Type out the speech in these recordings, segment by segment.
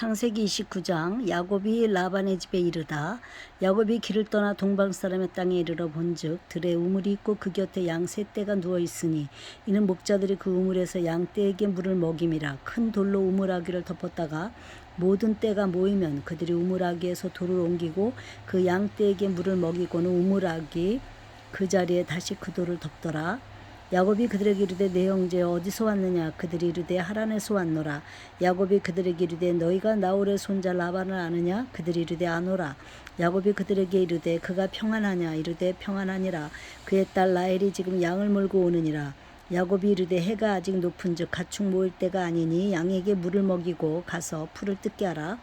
창세기 29장 야곱이 라반의 집에 이르다. 야곱이 길을 떠나 동방 사람의 땅에 이르러 본즉 들에 우물이 있고 그 곁에 양 세 떼가 누워 있으니 이는 목자들이 그 우물에서 양 떼에게 물을 먹임이라 큰 돌로 우물아귀를 덮었다가 모든 떼가 모이면 그들이 우물아귀에서 돌을 옮기고 그 양 떼에게 물을 먹이고는 우물아귀 그 자리에 다시 그 돌을 덮더라 야곱이 그들에게 이르되 내 형제 어디서 왔느냐? 그들이 이르되 하란에서 왔노라. 야곱이 그들에게 이르되 너희가 나홀의 손자 라반을 아느냐? 그들이 이르되 아노라. 야곱이 그들에게 이르되 그가 평안하냐? 이르되 평안하니라. 그의 딸 라헬이 지금 양을 몰고 오느니라. 야곱이 이르되 해가 아직 높은즉 가축 모일 때가 아니니 양에게 물을 먹이고 가서 풀을 뜯게 하라.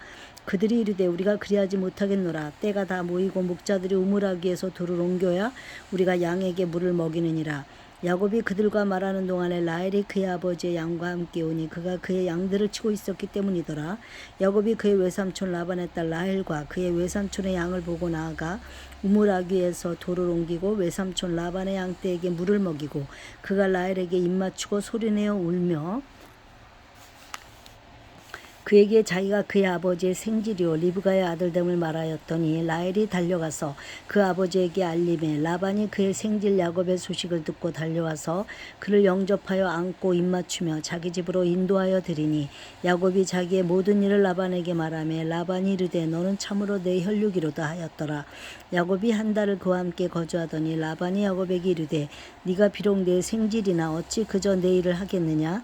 그들이 이르되 우리가 그리하지 못하겠노라. 때가 다 모이고 목자들이 우물하기에서 돌을 옮겨야 우리가 양에게 물을 먹이느니라 야곱이 그들과 말하는 동안에 라헬이 그의 아버지의 양과 함께 오니 그가 그의 양들을 치고 있었기 때문이더라. 야곱이 그의 외삼촌 라반의 딸 라헬과 그의 외삼촌의 양을 보고 나아가 우물아귀에서 돌을 옮기고 외삼촌 라반의 양떼에게 물을 먹이고 그가 라헬에게 입맞추고 소리내어 울며 그에게 자기가 그의 아버지의 생질이요 리브가의 아들됨을 말하였더니 라헬이 달려가서 그 아버지에게 알림해 라반이 그의 생질 야곱의 소식을 듣고 달려와서 그를 영접하여 안고 입맞추며 자기 집으로 인도하여 드리니 야곱이 자기의 모든 일을 라반에게 말하며 라반이 이르되 너는 참으로 내 혈육이로다 하였더라. 야곱이 한 달을 그와 함께 거주하더니 라반이 야곱에게 이르되 네가 비록 내 생질이나 어찌 그저 내 일을 하겠느냐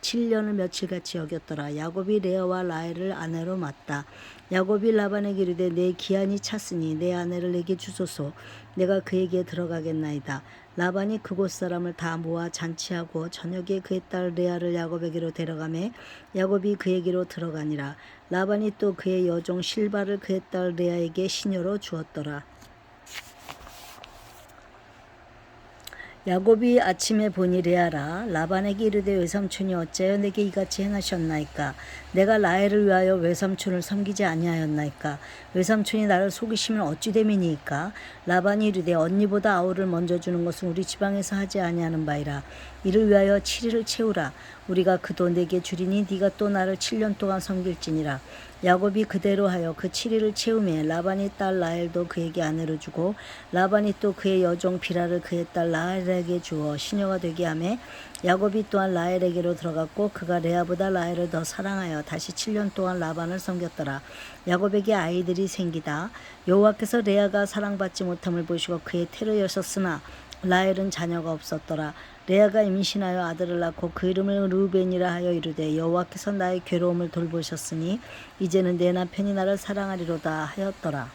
7년을 며칠같이 여겼더라. 야곱이 레아와 라헬을 아내로 맞다. 야곱이 라반에게 이르되 내 기한이 찼으니 내 아내를 내게 주소서. 내가 그에게 들어가겠나이다. 라반이 그곳 사람을 다 모아 잔치하고 저녁에 그의 딸 레아를 야곱에게로 데려가매 야곱이 그에게로 들어가니라. 라반이 또 그의 여종 실바를 그의 딸 레아에게 시녀로 주었더라. 야곱이 아침에 보니 레아라. 라반에게 이르되 외삼촌이 어찌하여 내게 이같이 행하셨나이까? 내가 라헬을 위하여 외삼촌을 섬기지 아니하였나이까? 외삼촌이 나를 속이시면 어찌 됨이니이까? 라반이 이르되 언니보다 아우를 먼저 주는 것은 우리 지방에서 하지 아니하는 바이라 이를 위하여 7일을 채우라. 우리가 그돈 내게 주리니 네가 또 나를 7년 동안 섬길지니라. 야곱이 그대로 하여 그 7일을 채우매 라반이 딸 라헬도 그에게 아내로 주고 라반이 또 그의 여종 비라를 그의 딸 라헬에게 주어 시녀가 되게 하매 야곱이 또한 라헬에게로 들어갔고 그가 레아보다 라헬을 더 사랑하여 다시 7년 동안 라반을 섬겼더라. 야곱에게 아이들이 생기다. 여호와께서 레아가 사랑받지 못함을 보시고 그의 태를 여셨으나 라헬은 자녀가 없었더라. 레아가 임신하여 아들을 낳고 그 이름을 루벤이라 하여 이르되 여호와께서 나의 괴로움을 돌보셨으니 이제는 내 남편이 나를 사랑하리로다 하였더라.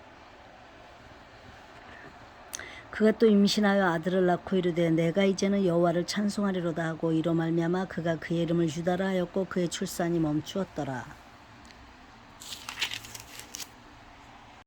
그가 또 임신하여 아들을 낳고 이르되 내가 이제는 여호와를 찬송하리로다 하고 이로 말미암아 그가 그의 이름을 유다라 하였고 그의 출산이 멈추었더라.